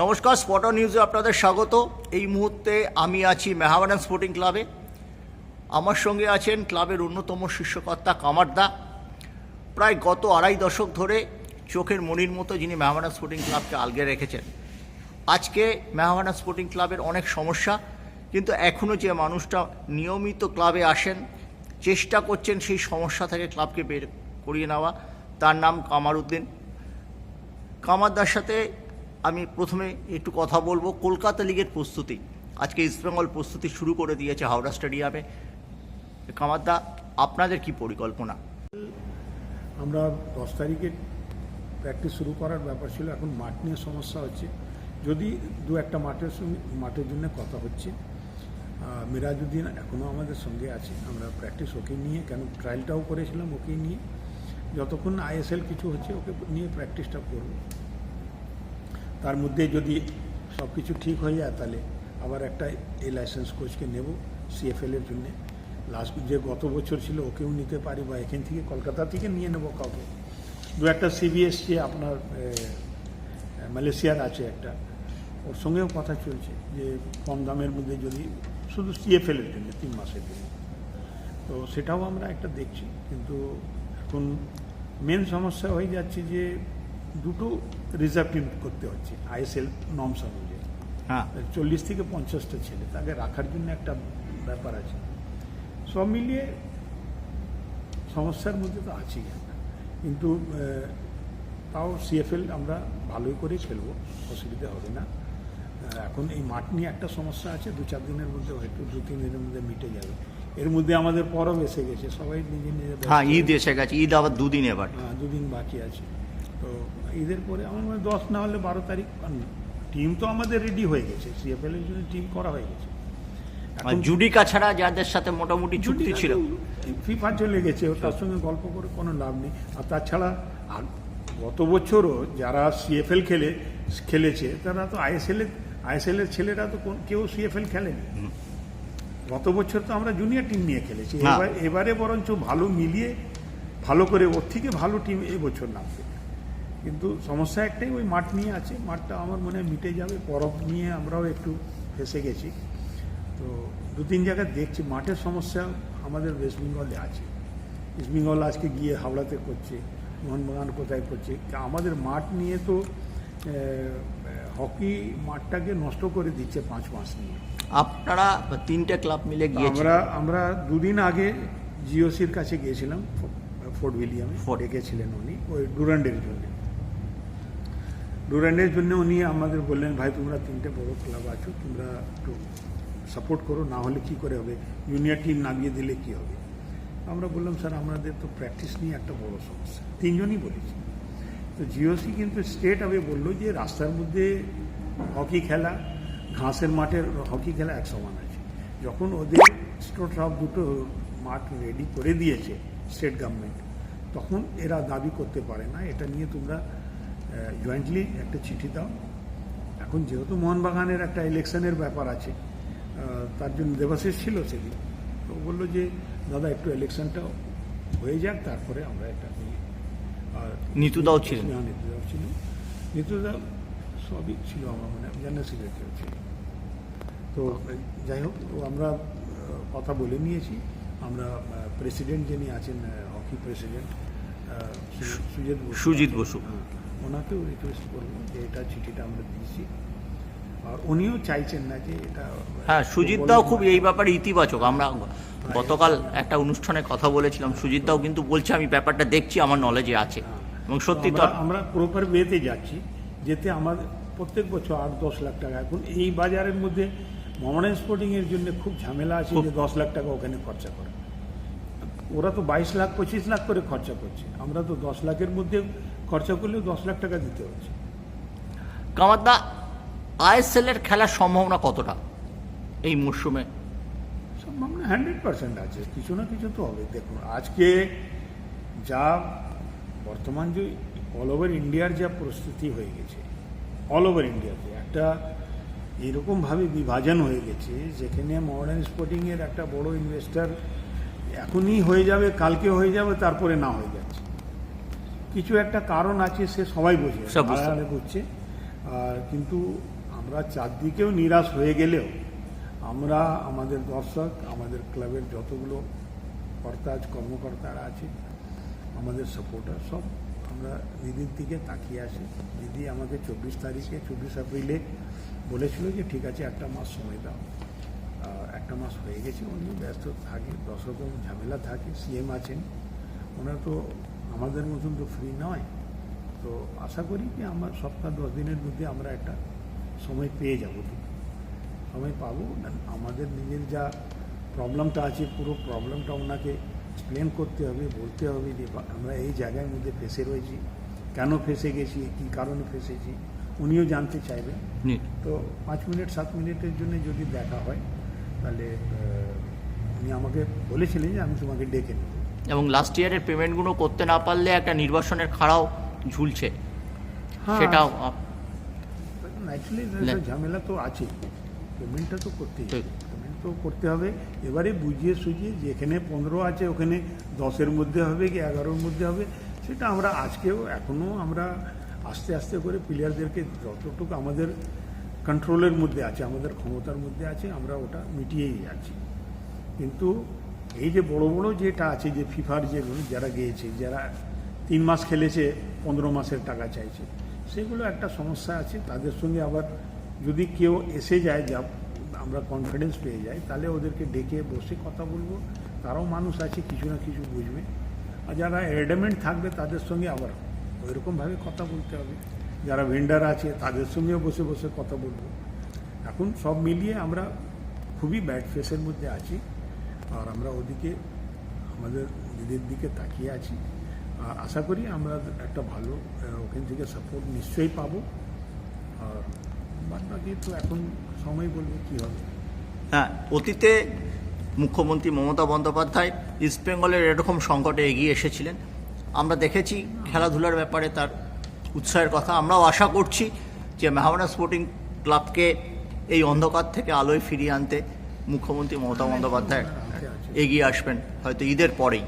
নমস্কার স্পটার নিউজে আপনাদের স্বাগত। এই মুহূর্তে আমি আছি মেহাবানান স্পোর্টিং ক্লাবে আমার সঙ্গে আছেন ক্লাবের অন্যতম শীর্ষকর্তা কামারদা প্রায় গত আড়াই দশক ধরে চোখের মনির মতো যিনি মেহাবানান স্পোর্টিং ক্লাবকে আলগে রেখেছেন। আজকে মেহাবানান স্পোর্টিং ক্লাবের অনেক সমস্যা, কিন্তু এখনও যে মানুষটা নিয়মিত ক্লাবে আসেন, চেষ্টা করছেন সেই সমস্যা থেকে ক্লাবকে বের করিয়ে নেওয়া, তার নাম কামারউদ্দিন কামারদার সাথে আমি প্রথমে একটু কথা বলব। কলকাতা লিগের প্রস্তুতি। আজকে ইস্টবেঙ্গল প্রস্তুতি শুরু করে দিয়েছে হাওড়া স্টেডিয়ামে। কামারদা, আপনাদের কি পরিকল্পনা? আমরা দশ তারিখে প্র্যাকটিস শুরু করার ব্যাপার ছিল। এখন মাঠ নিয়ে সমস্যা হচ্ছে। যদি দু একটা মাঠের সঙ্গে, মাঠের জন্য কথা হচ্ছে মিরাজুদ্দিন এখনও আমাদের সঙ্গে আছে। আমরা প্র্যাকটিস ওকে নিয়ে, কেন ট্রায়ালটাও করেছিলাম ওকে নিয়ে। যতক্ষণ আইএসএল কিছু হচ্ছে, ওকে নিয়ে প্র্যাকটিসটা করব। তার মধ্যে যদি সব কিছু ঠিক হয়ে যায়, তাহলে আবার একটা এই লাইসেন্স কোচকে নেব সিএফএল এর জন্যে। লাস্ট যে গত বছর ছিল, ওকেও নিতে পারি বা এখান থেকে কলকাতা থেকে নিয়ে নেব কাউকে। দু একটা সিবিএস যে আপনার মালয়েশিয়ার আছে একটা। ওর সঙ্গেও কথা চলছে যে কম দামের মধ্যে যদি, শুধু সিএফএল এর জন্য, তিন মাসের জন্য। তো সেটাও আমরা একটা দেখছি, কিন্তু এখন মেন সমস্যা হয়ে যাচ্ছে যে দুটো রিজার্ভ টিম করতে হচ্ছে আইএসএল নর্মস অনুযায়ী। হ্যাঁ। চল্লিশ থেকে পঞ্চাশটা ছেলে তাকে রাখার জন্য একটা ব্যাপার আছে। সব মিলিয়ে সমস্যার মধ্যে তো আছেই একটা কিন্তু তাও সিএফএল আমরা ভালোই করে খেলব অসুবিধা হবে না। এখন এই মাঠ নিয়ে একটা সমস্যা আছে দু চার দিনের মধ্যে হয়তো দু তিন দিনের মধ্যে মিটে যাবে। এর মধ্যে আমাদের পরব এসে গেছে সবাই নিজে নিজে ব্যস্ত। হ্যাঁ ঈদ এসে গেছে ঈদ আবার দুদিন এবার। হ্যাঁ, দুদিন বাকি আছে। তো ঈদের পরে আমার মনে হয় দশ না হলে বারো তারিখ টিম তো আমাদের রেডি হয়ে গেছে সিএফএল এর জন্য টিম করা হয়ে গেছে। জুডিকা ছাড়া যাদের সাথে মোটামুটি চুক্তি ছিল। ফিফা চলে গেছে তার সঙ্গে গল্প করে কোনো লাভ নেই। আর তাছাড়া গত বছরও যারা সিএফএল খেলে খেলেছে তারা তো আইএসএল এর আইএসএল এর ছেলেরা তো কেউ সিএফএল খেলেনি। গত বছর তো আমরা জুনিয়র টিম নিয়ে খেলেছি। এবার এবারে বরঞ্চ ভালো মিলিয়ে ভালো করে ওর থেকে ভালো টিম এবছর নামবে। কিন্তু সমস্যা একটাই ওই মাঠ নিয়ে আছে মাঠটা আমার মনে হয় মিটে যাবে পরব নিয়ে আমরাও একটু ফেসে গেছি। তো দু তিন জায়গায় দেখছি মাঠের সমস্যা আমাদের ওয়েস্ট বেঙ্গলে আছে। ইস্ট বেঙ্গল আজকে গিয়ে হাওড়াতে করছে মোহনবাগান কোথায় করছে আমাদের মাঠ নিয়ে তো হকি মাঠটাকে নষ্ট করে দিচ্ছে পাঁচ মাস নিয়ে। আপনারা তিনটে ক্লাব মিলে গিয়েছেন আমরা আমরা দুদিন আগে জিওসির কাছে গিয়েছিলাম ফোর্ট উইলিয়ামে ফোর্ট। ডেকেছিলেন উনি ওই ডুরান্ডের জন্য। ডুরান্ডের জন্য উনি আমাদের বললেন, ভাই, তোমরা তিনটে বড় ক্লাব আছো, তোমরা একটু সাপোর্ট করো, না হলে কি করে হবে? জুনিয়র টিম নামিয়ে দিলে কি হবে? আমরা বললাম, স্যার, আমাদের তো প্র্যাকটিস নিয়ে একটা বড় সমস্যা। তিনজনই বলেছি। তো জিওসি কিন্তু স্টেট আবে বলল যে, রাস্তার মধ্যে হকি খেলা, ঘাসের মাঠের হকি খেলা এক সমান আছে। যখন ওদের সব দুটো মাঠ রেডি করে দিয়েছে স্টেট গভর্নমেন্ট তখন এরা দাবি করতে পারে না। এটা নিয়ে তোমরা জয়েন্টলি একটা চিঠি দাও। এখন যেহেতু মোহনবাগানের একটা ইলেকশনের ব্যাপার আছে তার জন্য দেবাশিস ছিল সেদিন। তো বলল যে দাদা একটু ইলেকশনটা হয়ে যাক তারপরে আমরা এটা নিয়ে। আর নিতুদাও ছিলেন। হ্যাঁ, নিতুদাও ছিল। নিতুদা সবই ছিল আমার মনে হয় জেনারেল সেক্রেটারি ছিল। তো যাই হোক তো আমরা কথা বলে নিয়েছি। আমরা প্রেসিডেন্ট যিনি আছেন হকি প্রেসিডেন্ট সুজিত বসু। সুজিত বসু। হ্যাঁ, ওনাকেও রিকোয়েস্ট করব যে এটা চিঠিটা আমরা দিয়েছি। আর উনিও চাইছেন না যে এটা হ্যাঁ সুজিত দাও খুব এই ব্যাপারে ইতিবাচক। আমরা গতকাল একটা অনুষ্ঠানে কথা বলেছিলাম। সুজিত দাও কিন্তু বলছে আমি ব্যাপারটা দেখছি আমার নলেজে আছে। এবং সত্যি তো আমরা- প্রপার ওয়েতে যাচ্ছি যেতে আমাদের প্রত্যেক বছর আট দশ লাখ টাকা। এখন এই বাজারের মধ্যে মহারান স্পোর্টিং এর জন্য খুব ঝামেলা আছে। যে দশ লাখ টাকা ওখানে খরচা করে। ওরা তো বাইশ লাখ পঁচিশ লাখ করে খরচা করছে। আমরা তো দশ লাখের মধ্যে খরচা করলেও দশ লাখ টাকা দিতে হচ্ছে। কামারদা আইএসএল এর খেলার সম্ভাবনা কতটা এই মরশুমে? সম্ভাবনা হান্ড্রেড পার্সেন্ট আছে কিছু না কিছু তো হবে। দেখুন আজকে যা বর্তমান যে অল ওভার ইন্ডিয়ার যা প্রস্তুতি হয়ে গেছে অল ওভার ইন্ডিয়াতে একটা এরকমভাবে বিভাজন হয়ে গেছে যেখানে মডার্ন স্পোর্টিংয়ের একটা বড় ইনভেস্টার এখনই হয়ে যাবে কালকে হয়ে যাবে তারপরে না হয়ে যাচ্ছে। কিছু একটা কারণ আছে সে সবাই বোঝে আড়াআড়ি বুঝছে আর কিন্তু আমরা চারদিকেও নিরাশ হয়ে গেলেও আমরা আমাদের দর্শক আমাদের ক্লাবের যতগুলো কর্তা কর্মকর্তারা আছে আমাদের সাপোর্টার সব আমরা দিদির দিকে তাকিয়ে আছি। দিদি আমাকে চব্বিশ তারিখে চব্বিশ এপ্রিলে বলেছিল যে ঠিক আছে একটা মাস সময় দাও। একটা মাস হয়ে গেছে উনি ব্যস্ত থাকে দশ ঝামেলা থাকে সিএম আছেন। ওনারা তো আমাদের মতন তো ফ্রি নয়। তো আশা করি যে আমার সপ্তাহ দশ দিনের মধ্যে আমরা একটা সময় পেয়ে যাব। সময় পাবো। আমাদের নিজের যা প্রবলেমটা আছে পুরো প্রবলেমটা ওনাকে এক্সপ্লেন করতে হবে বলতে হবে যে আমরা এই জায়গার মধ্যে ফেসে রয়েছি। কেন ফেসে গেছি? কী কারণে ফেসেছি? উনিও জানতে চাইবেন। তো পাঁচ মিনিট সাত মিনিটের জন্য যদি দেখা হয় তাহলে উনি আমাকে বলেছিলেন যে আমি তোমাকে ডেকে নেব। এবং লাস্ট ইয়ারের পেমেন্টগুলো করতে না পারলে একটা নির্বাসনের খাড়াও ঝুলছে। সেটাও আপ- অ্যাকচুয়ালি ঝামেলা তো আছে। পেমেন্টটা তো করতেই পেমেন্ট তো করতে হবে। এবারে বুঝিয়ে সুঝিয়ে যেখানে পনেরো আছে ওখানে দশের মধ্যে হবে কি এগারোর মধ্যে হবে সেটা আমরা আজকেও এখনও আমরা আস্তে আস্তে করে প্লেয়ারদেরকে যতটুকু আমাদের কন্ট্রোলের মধ্যে আছে, আমাদের ক্ষমতার মধ্যে আছে, আমরা ওটা মিটিয়েই যাচ্ছি। কিন্তু এই যে বড় বড় যেটা আছে, যে ফিফার যেগুলো যারা গিয়েছে, যারা তিন মাস খেলেছে, পনেরো মাসের টাকা চাইছে, সেগুলো একটা সমস্যা আছে। তাদের সঙ্গে আবার যদি কেউ এসে যায়, যা আমরা কনফিডেন্স পেয়ে যাই, তাহলে ওদেরকে ডেকে বসে কথা বলব। তারাও মানুষ আছে, কিছু না কিছু বুঝবে। আর যারা অ্যাডামেন্ট থাকবে, তাদের সঙ্গে আবার ওইরকমভাবে কথা বলতে হবে। যারা ভেন্ডার আছে, তাদের সঙ্গেও বসে বসে কথা বলব। এখন সব মিলিয়ে আমরা খুবই ব্যাড ফেসের মধ্যে আছি। আর আমরা ওদিকে, আমাদের দিদির দিকে তাকিয়ে আছি। আর আশা করি আমরা একটা ভালো ওখান থেকে সাপোর্ট নিশ্চয়ই পাবো। আর বাদ বাকি তো এখন সময় বলবে কী হবে। হ্যাঁ অতীতে মুখ্যমন্ত্রী মমতা বন্দ্যোপাধ্যায় ইস্টবেঙ্গলের এরকম সংকটে এগিয়ে এসেছিলেন। আমরা দেখেছি খেলাধুলার ব্যাপারে তার উৎসাহের কথা আমরাও আশা করছি যে মেহাবানা স্পোর্টিং ক্লাবকে এই অন্ধকার থেকে আলোয় ফিরিয়ে আনতে মুখ্যমন্ত্রী মমতা বন্দ্যোপাধ্যায় এগিয়ে আসবেন হয়তো ঈদের পরেই।